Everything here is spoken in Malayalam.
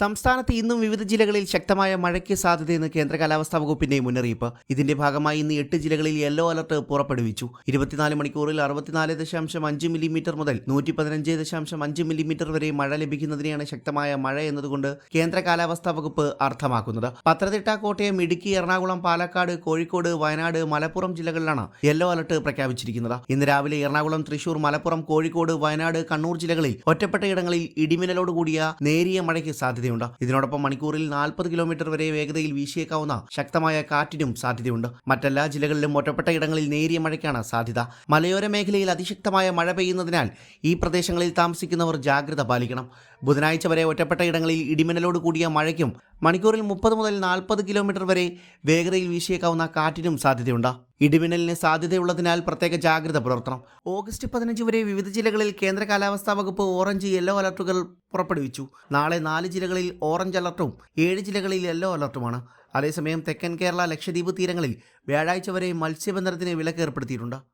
സംസ്ഥാനത്ത് ഇന്നും വിവിധ ജില്ലകളിൽ ശക്തമായ മഴയ്ക്ക് സാധ്യതയെന്ന് കേന്ദ്ര കാലാവസ്ഥാ വകുപ്പിന്റെ മുന്നറിയിപ്പ്. ഇതിന്റെ ഭാഗമായി ഇന്ന് എട്ട് ജില്ലകളിൽ യെല്ലോ അലർട്ട് പുറപ്പെടുവിച്ചു. ഇരുപത്തിനാല് മണിക്കൂറിൽ അറുപത്തിനാല് ദശാംശം അഞ്ച് മില്ലിമീറ്റർ മുതൽ നൂറ്റി പതിനഞ്ച് ദശാംശം അഞ്ച് മില്ലിമീറ്റർ വരെ മഴ ലഭിക്കുന്നതിനെയാണ് ശക്തമായ മഴ എന്നതുകൊണ്ട് കേന്ദ്ര കാലാവസ്ഥാ വകുപ്പ് അർത്ഥമാക്കുന്നത്. പത്തനംതിട്ട കോട്ടയം ഇടുക്കി എറണാകുളം പാലക്കാട് കോഴിക്കോട് വയനാട് മലപ്പുറം ജില്ലകളിലാണ് യെല്ലോ അലർട്ട് പ്രഖ്യാപിച്ചിരിക്കുന്നത്. ഇന്ന് രാവിലെ എറണാകുളം തൃശൂർ മലപ്പുറം കോഴിക്കോട് വയനാട് കണ്ണൂർ ജില്ലകളിൽ ഒറ്റപ്പെട്ട ഇടങ്ങളിൽ ഇടിമിന്നലോടുകൂടിയ നേരിയ മഴയ്ക്ക് സാധ്യതയുണ്ട്. ഇതിനോടൊപ്പം മണിക്കൂറിൽ നാൽപ്പത് കിലോമീറ്റർ വരെ വേഗതയിൽ വീശിയേക്കാവുന്ന ശക്തമായ കാറ്റിനും സാധ്യതയുണ്ട്. മറ്റെല്ലാ ജില്ലകളിലും ഒറ്റപ്പെട്ട ഇടങ്ങളിൽ നേരിയ മഴയ്ക്കാണ് സാധ്യത. മലയോര മേഖലയിൽ അതിശക്തമായ മഴ പെയ്യുന്നതിനാൽ ഈ പ്രദേശങ്ങളിൽ താമസിക്കുന്നവർ ജാഗ്രത പാലിക്കണം. ബുധനാഴ്ച വരെ ഒറ്റപ്പെട്ട ഇടങ്ങളിൽ ഇടിമിന്നലോട് കൂടിയ മഴയ്ക്കും മണിക്കൂറിൽ മുപ്പത് മുതൽ നാൽപ്പത് കിലോമീറ്റർ വരെ വേഗതയിൽ വീശിയേക്കാവുന്ന കാറ്റിനും സാധ്യതയുണ്ട്. ഇടിമിന്നലിന് സാധ്യതയുള്ളതിനാൽ പ്രത്യേക ജാഗ്രത പുലർത്തണം. ഓഗസ്റ്റ് പതിനഞ്ച് വരെ വിവിധ ജില്ലകളിൽ കേന്ദ്ര കാലാവസ്ഥാ വകുപ്പ് ഓറഞ്ച് യെല്ലോ അലർട്ടുകൾ പുറപ്പെടുവിച്ചു. നാളെ നാല് ജില്ലകളിൽ ഓറഞ്ച് അലർട്ടും ഏഴ് ജില്ലകളിൽ യെല്ലോ അലർട്ടുമാണ്. അതേസമയം തെക്കൻ കേരള ലക്ഷദ്വീപ് തീരങ്ങളിൽ വ്യാഴാഴ്ച വരെ മത്സ്യബന്ധനത്തിന് വിലക്ക് ഏർപ്പെടുത്തിയിട്ടുണ്ട്.